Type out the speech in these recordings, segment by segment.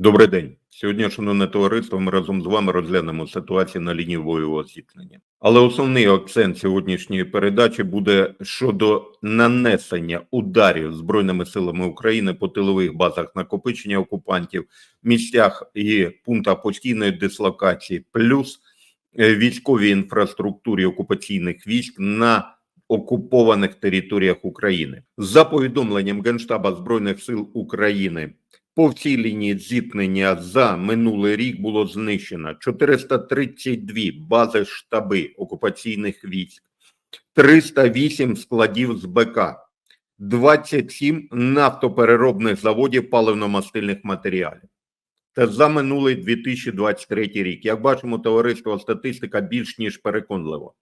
Добрий день. Сьогодні, шановне товариство, ми разом з вами розглянемо ситуацію на лінії бойового зіткнення. Але основний акцент сьогоднішньої передачі буде щодо нанесення ударів збройними силами України по тилових базах накопичення окупантів, місцях і пунктах постійної дислокації, плюс е, військовій інфраструктурі окупаційних військ на окупованих територіях України. За повідомленням Генштаба збройних сил України. По всій лінії зіткнення за минулий рік було знищено 432 бази штаби окупаційних військ, 308 складів з БК, 27 нафтопереробних заводів паливно-мастильних матеріалів. Це за минулий 2023 рік. Як бачимо, товариство статистика більш ніж переконлива.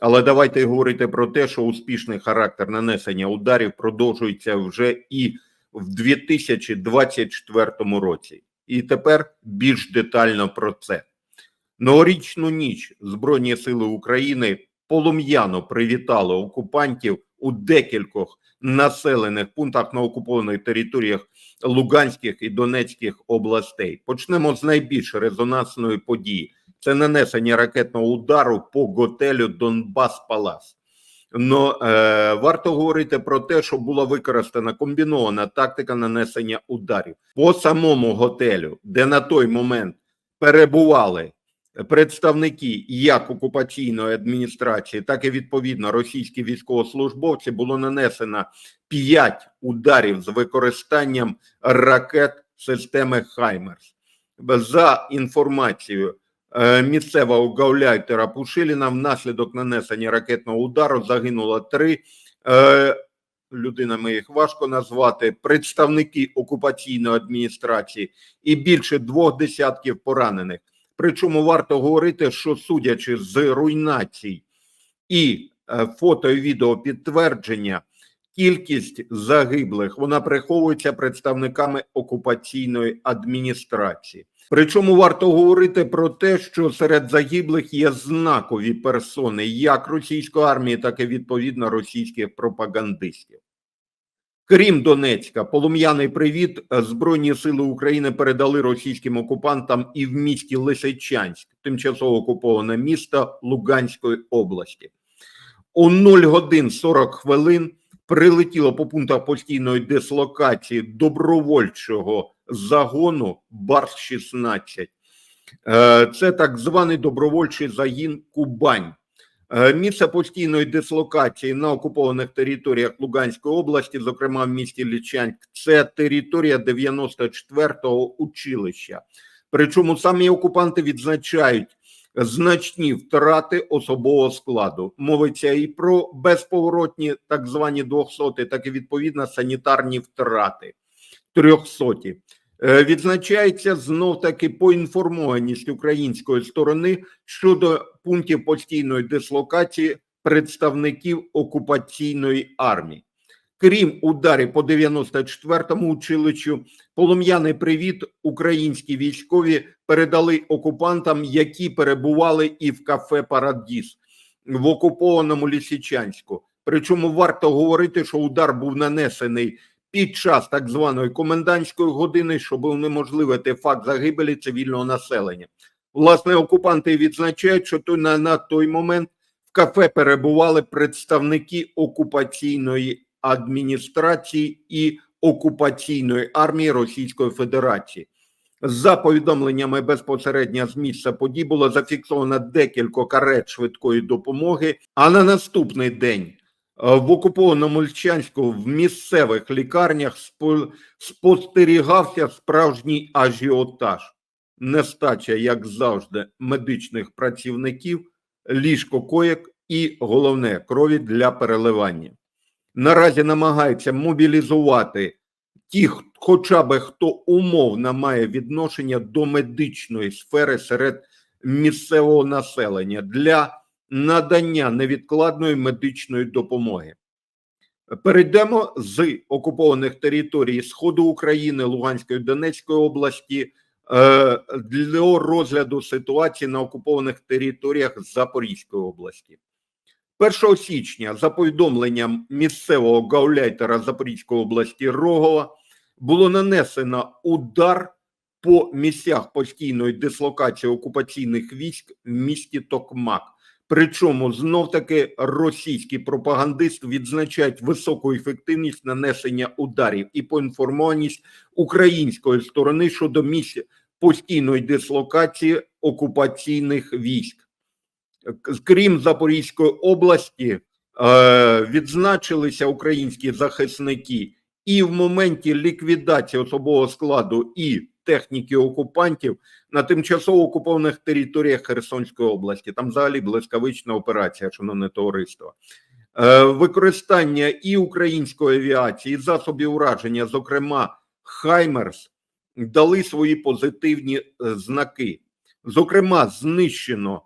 Але давайте говорити про те, що успішний характер нанесення ударів продовжується вже і в 2024 році. І тепер більш детально про це. Новорічну ніч Збройні сили України полум'яно привітали окупантів у декількох населених пунктах на окупованих територіях Луганських і Донецьких областей. Почнемо з найбільш резонансної події: це нанесення ракетного удару по готелю Донбас Палас. Но е, варто говорити про те, що була використана комбінована тактика нанесення ударів по самому готелю, де на той момент перебували представники як окупаційної адміністрації, так і відповідно російські військовослужбовці. Було нанесено 5 ударів з використанням ракет системи Хаймерс. За інформацією місцевого гауляйтера Пушиліна внаслідок нанесення ракетного удару загинуло три е, людинами їх важко назвати представники окупаційної адміністрації і більше двох десятків поранених. Причому варто говорити, що судячи з руйнацій і е, фото і відео підтвердження, кількість загиблих вона приховується представниками окупаційної адміністрації. Причому варто говорити про те, що серед загиблих є знакові персони як російської армії, так і відповідно російських пропагандистів. Крім Донецька, полум'яний привіт Збройні сили України передали російським окупантам і в місті Лисичанськ, тимчасово окуповане місто Луганської області. У 0 годин 40 хвилин прилетіло по пунктах постійної дислокації добровольчого загону Барс 16 е, Це так званий добровольчий загін Кубань. Е, місце постійної дислокації на окупованих територіях Луганської області, зокрема в місті Лічанськ, це територія 94-го училища. Причому самі окупанти відзначають значні втрати особового складу. Мовиться і про безповоротні так звані двохсоти, так і відповідно санітарні втрати трьохсоті. Е, відзначається знов таки поінформованість української сторони щодо пунктів постійної дислокації представників окупаційної армії. Крім ударів по 94-му училищу, полум'яний привіт українські військові передали окупантам, які перебували і в кафе Парадіс в окупованому Лісічанську. Причому варто говорити, що удар був нанесений під час так званої комендантської години, щоб унеможливити факт загибелі цивільного населення. Власне, окупанти відзначають, що то на, на той момент в кафе перебували представники окупаційної адміністрації і окупаційної армії Російської Федерації. За повідомленнями безпосередньо з місця подій було зафіксовано декілька карет швидкої допомоги. А на наступний день в окупованому Льчанську в місцевих лікарнях спостерігався справжній ажіотаж, нестача, як завжди, медичних працівників, ліжко коєк і головне крові для переливання. Наразі намагаються мобілізувати тих, хоча би хто умовно має відношення до медичної сфери серед місцевого населення для надання невідкладної медичної допомоги. Перейдемо з окупованих територій Сходу України, Луганської Донецької області е, для розгляду ситуації на окупованих територіях Запорізької області. 1 січня, за повідомленням місцевого гауляйтера Запорізької області Рогова, було нанесено удар по місцях постійної дислокації окупаційних військ в місті Токмак. Причому знов таки російські пропагандисти відзначають високу ефективність нанесення ударів і поінформованість української сторони щодо місць постійної дислокації окупаційних військ. Крім Запорізької області, е, відзначилися українські захисники і в моменті ліквідації особового складу і техніки окупантів на тимчасово окупованих територіях Херсонської області. Там взагалі блискавична операція, шановне товариство. Е, Використання і української авіації, і засобів ураження, зокрема Хаймерс, дали свої позитивні е, знаки. Зокрема, знищено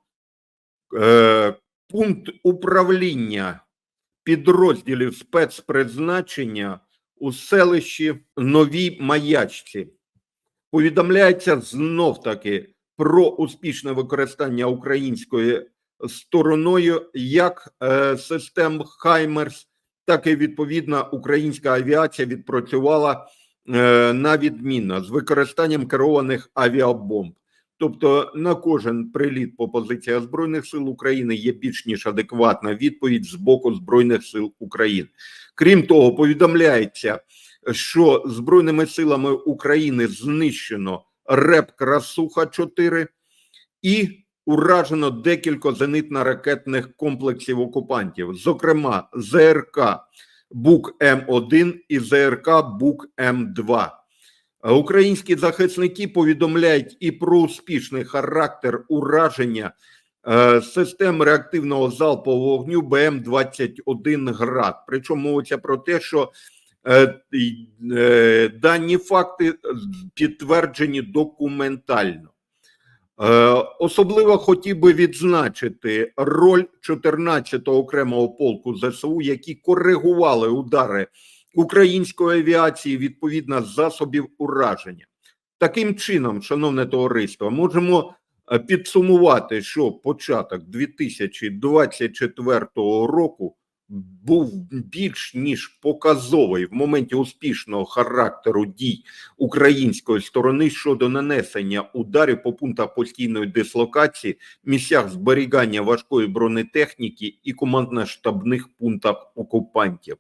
е, пункт управління підрозділів спецпризначення у селищі Новій Маячці. Повідомляється знов таки про успішне використання української стороною як е, систем Хаймерс, так і відповідна українська авіація відпрацювала е, на відмінно з використанням керованих авіабомб. Тобто на кожен приліт по позиціях збройних сил України є більш ніж адекватна відповідь з боку збройних сил України. Крім того, повідомляється, що збройними силами України знищено РЕП Красуха 4 і уражено декілька зенитно-ракетних комплексів окупантів, зокрема ЗРК Бук М1 і ЗРК Бук М2. Е, Українські захисники повідомляють і про успішний характер ураження е, систем реактивного залпового вогню БМ-21 ГРАД. Причому мовиться про те, що дані факти підтверджені документально. Е, Особливо хотів би відзначити роль 14-го окремого полку ЗСУ, які коригували удари української авіації відповідно засобів ураження. Таким чином, шановне товариство, можемо е, підсумувати, що початок 2024 року був більш ніж показовий в моменті успішного характеру дій української сторони щодо нанесення ударів по пунктах постійної дислокації, місцях зберігання важкої бронетехніки і командно-штабних пунктах окупантів.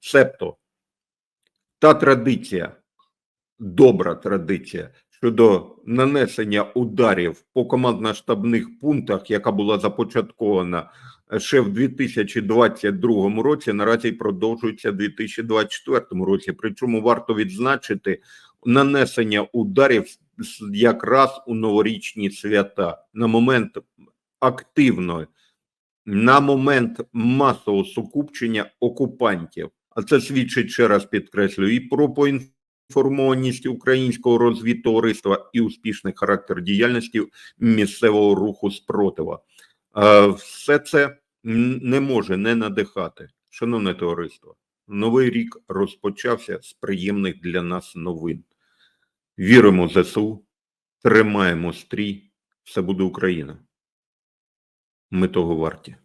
Себто та традиція, добра традиція щодо нанесення ударів по командно-штабних пунктах, яка була започаткована ще в 2022 році, наразі продовжується в 2024 році. Причому варто відзначити нанесення ударів якраз у новорічні свята на момент активної, на момент масового сукупчення окупантів. А це свідчить ще раз підкреслюю і про поінформованість українського розвідтовариства і успішний характер діяльності місцевого руху спротива. Е, Все це не може не надихати. Шановне товариство, новий рік розпочався з приємних для нас новин. Віримо в ЗСУ, тримаємо стрій, все буде Україна. Ми того варті.